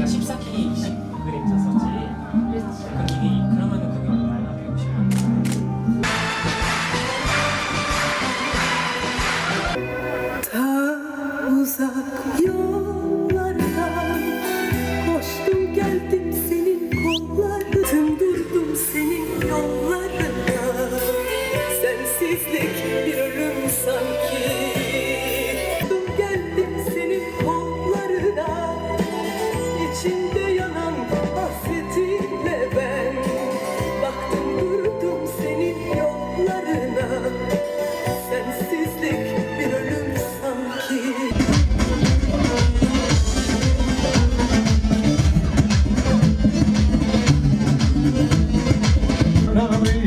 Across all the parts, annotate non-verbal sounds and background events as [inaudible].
키가 14K, 20,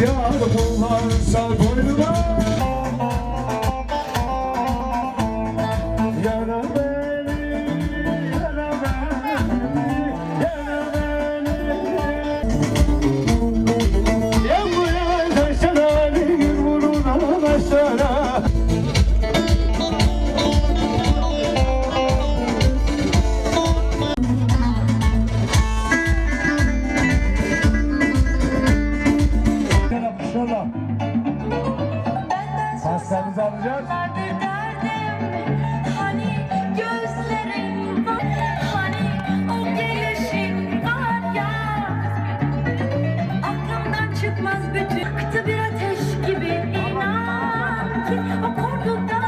beni, yana beni, yana beni. Yağmur taşlara, bir vuruna taşlara Gel inan ki O korku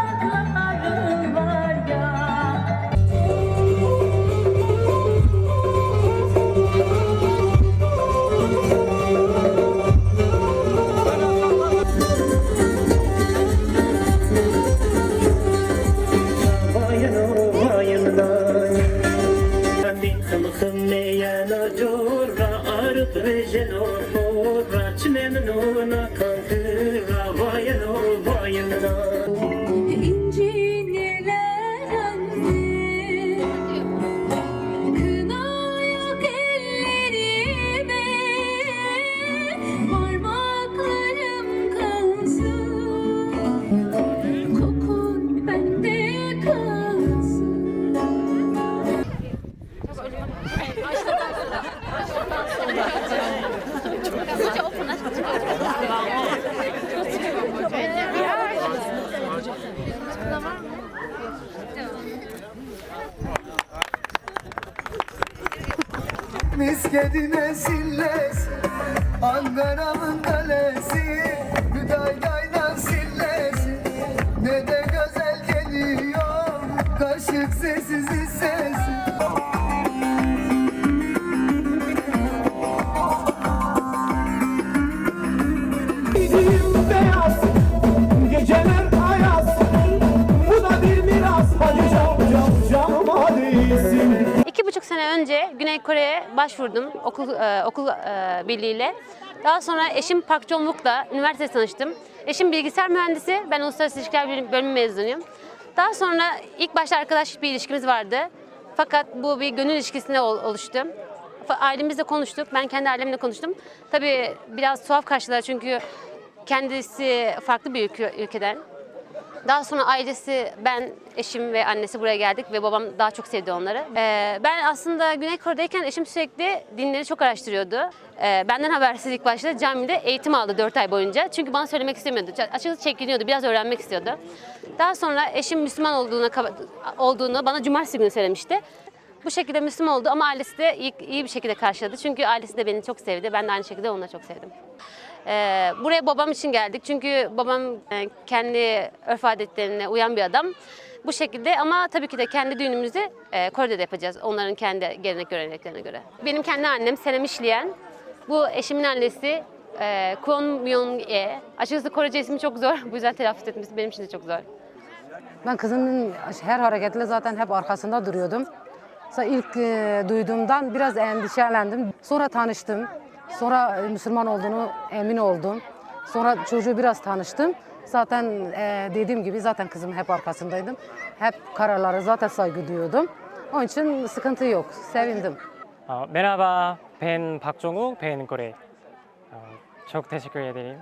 Miskedine sillesi Ankara'nın kalesi Hüdayday'dan Güney Kore'ye başvurdum okul e, okul e, birliğiyle. Daha sonra eşim Park Jong-wook'la üniversitede tanıştım. Eşim bilgisayar mühendisi, ben uluslararası ilişkiler bölüm- bölümü mezunuyum. Daha sonra ilk başta arkadaş bir ilişkimiz vardı. Fakat bu bir gönül ilişkisine ol- oluştu. Ailemizle konuştuk, ben kendi ailemle konuştum. Tabii biraz tuhaf karşıladı çünkü kendisi farklı bir ülke- ülkeden. Daha sonra ailesi, ben, eşim ve annesi buraya geldik ve babam daha çok sevdi onları. Ee, ben aslında Güney Kore'deyken eşim sürekli dinleri çok araştırıyordu. Ee, benden habersiz ilk başta camide eğitim aldı 4 ay boyunca. Çünkü bana söylemek istemiyordu. Açıkçası çekiniyordu, biraz öğrenmek istiyordu. Daha sonra eşim Müslüman olduğuna, olduğunu bana cumartesi günü söylemişti. Bu şekilde Müslüman oldu ama ailesi de iyi, iyi bir şekilde karşıladı. Çünkü ailesi de beni çok sevdi. Ben de aynı şekilde onları çok sevdim. Ee, buraya babam için geldik. Çünkü babam e, kendi örf adetlerine uyan bir adam. Bu şekilde ama tabii ki de kendi düğünümüzü e, Kore'de de yapacağız. Onların kendi gelenek göreneklerine göre. Benim kendi annem Senem İşleyen. Bu eşimin annesi e, Kwon Myung-e. Açıkçası Korece ismi çok zor. [laughs] Bu yüzden telaffuz etmesi benim için de çok zor. Ben kızımın her hareketle zaten hep arkasında duruyordum. Mesela ilk e, duyduğumdan biraz endişelendim. Sonra tanıştım. Sonra e, Müslüman olduğunu emin oldum. Sonra çocuğu biraz tanıştım. Zaten e, dediğim gibi zaten kızım hep arkasındaydım. Hep kararlara zaten saygı duyuyordum. Onun için sıkıntı yok. Sevindim. Merhaba, ben Park Jong-uk, ben Kore. Çok teşekkür ederim.